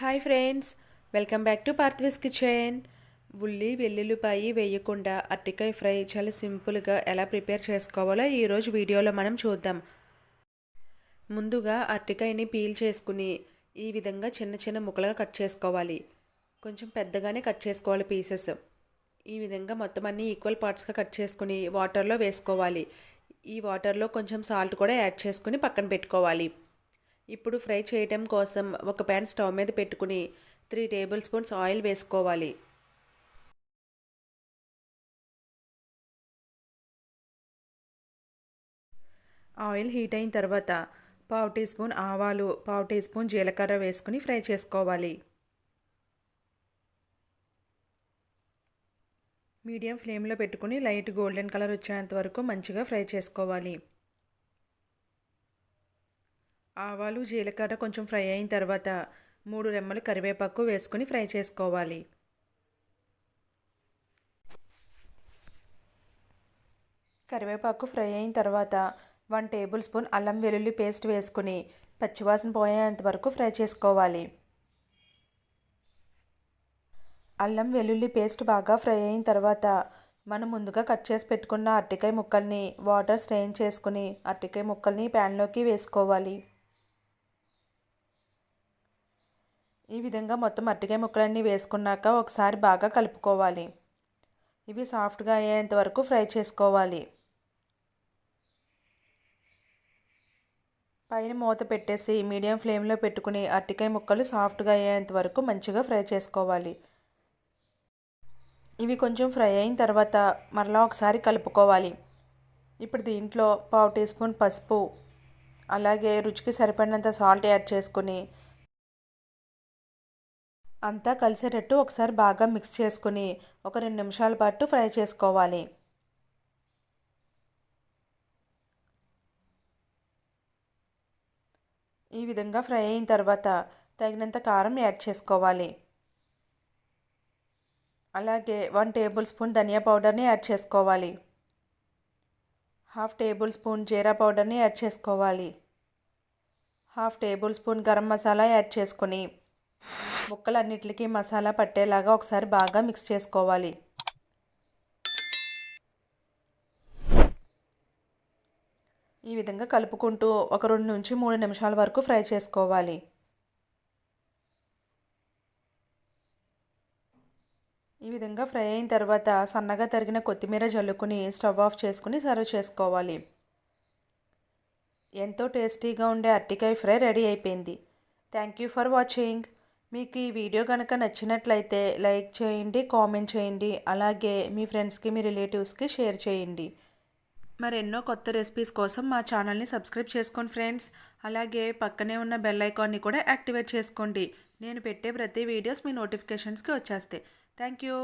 Hi friends welcome back to Parthiva's kitchen. ఉల్లి వెల్లుల్లిపాయి వేయకుండా అరటికాయ ఫ్రై చాలా సింపుల్గా ఎలా ప్రిపేర్ చేసుకోవాలో ఈరోజు వీడియోలో మనం చూద్దాం. ముందుగా అరటికాయని పీల్ చేసుకుని ఈ విధంగా చిన్న చిన్న ముక్కలుగా కట్ చేసుకోవాలి. కొంచెం పెద్దగానే కట్ చేసుకోవాలి పీసెస్. ఈ విధంగా మొత్తం అన్ని ఈక్వల్ పార్ట్స్గా కట్ చేసుకుని వాటర్లో వేసుకోవాలి. ఈ వాటర్లో కొంచెం సాల్ట్ కూడా యాడ్ చేసుకుని పక్కన పెట్టుకోవాలి. ఇప్పుడు ఫ్రై చేయటం కోసం ఒక ప్యాన్ స్టవ్ మీద పెట్టుకుని త్రీ టేబుల్ స్పూన్స్ ఆయిల్ వేసుకోవాలి. ఆయిల్ హీట్ అయిన తర్వాత పావు టీ స్పూన్ ఆవాలు పావు టీ స్పూన్ జీలకర్ర వేసుకుని ఫ్రై చేసుకోవాలి. మీడియం ఫ్లేమ్లో పెట్టుకుని లైట్ గోల్డెన్ కలర్ వచ్చేంత వరకు మంచిగా ఫ్రై చేసుకోవాలి. ఆవాలు జీలకర్ర కొంచెం ఫ్రై అయిన తర్వాత మూడు రెమ్మలు కరివేపాకు వేసుకుని ఫ్రై చేసుకోవాలి. కరివేపాకు ఫ్రై అయిన తర్వాత వన్ టేబుల్ స్పూన్ అల్లం వెల్లుల్లి పేస్ట్ వేసుకుని పచ్చివాసన పోయేంత వరకు ఫ్రై చేసుకోవాలి. అల్లం వెల్లుల్లి పేస్ట్ బాగా ఫ్రై అయిన తర్వాత మనం ముందుగా కట్ చేసి పెట్టుకున్న అరటికాయ ముక్కల్ని వాటర్ స్ట్రెయిన్ చేసుకుని అరటికాయ ముక్కల్ని ప్యాన్లోకి వేసుకోవాలి. ఈ విధంగా మొత్తం అరటికాయ ముక్కలన్నీ వేసుకున్నాక ఒకసారి బాగా కలుపుకోవాలి. ఇవి సాఫ్ట్గా అయ్యేంత వరకు ఫ్రై చేసుకోవాలి. పైన మూత పెట్టేసి మీడియం ఫ్లేమ్లో పెట్టుకుని అరటికాయ ముక్కలు సాఫ్ట్గా అయ్యేంత వరకు మంచిగా ఫ్రై చేసుకోవాలి. ఇవి కొంచెం ఫ్రై అయిన తర్వాత మరలా ఒకసారి కలుపుకోవాలి. ఇప్పుడు దీంట్లో పావు టీ స్పూన్ పసుపు అలాగే రుచికి సరిపడినంత సాల్ట్ యాడ్ చేసుకుని అంతా కలిసేటట్టు ఒకసారి బాగా మిక్స్ చేసుకుని ఒక రెండు నిమిషాల పాటు ఫ్రై చేసుకోవాలి. ఈ విధంగా ఫ్రై అయిన తర్వాత తగినంత కారం యాడ్ చేసుకోవాలి. అలాగే వన్ టేబుల్ స్పూన్ ధనియా పౌడర్ని యాడ్ చేసుకోవాలి. హాఫ్ టేబుల్ స్పూన్ జీరా పౌడర్ని యాడ్ చేసుకోవాలి. Half tablespoon garam masala add చేసుకొని ముక్కలన్నిటికీ మసాలా పట్టేలాగా ఒకసారి బాగా మిక్స్ చేసుకోవాలి. ఈ విధంగా కలుపుకుంటూ ఒక రెండు నుంచి మూడు నిమిషాల వరకు ఫ్రై చేసుకోవాలి. ఈ విధంగా ఫ్రై అయిన తర్వాత సన్నగా తరిగిన కొత్తిమీర జల్లుకుని స్టవ్ ఆఫ్ చేసుకుని సర్వ్ చేసుకోవాలి. ఎంతో టేస్టీగా ఉండే అరటికాయ ఫ్రై రెడీ అయిపోయింది. Thank you for watching. మీకు ఈ వీడియో కనుక నచ్చినట్లయితే లైక్ చేయండి కామెంట్ చేయండి అలాగే మీ ఫ్రెండ్స్కి మీ రిలేటివ్స్కి షేర్ చేయండి. మరెన్నో కొత్త రెసిపీస్ కోసం మా ఛానల్ని సబ్స్క్రైబ్ చేసుకోండి ఫ్రెండ్స్. అలాగే పక్కనే ఉన్న బెల్ ఐకాన్ని కూడా యాక్టివేట్ చేసుకోండి. నేను పెట్టే ప్రతి వీడియోస్ మీ నోటిఫికేషన్స్కి వచ్చేస్తాయి. Thank you.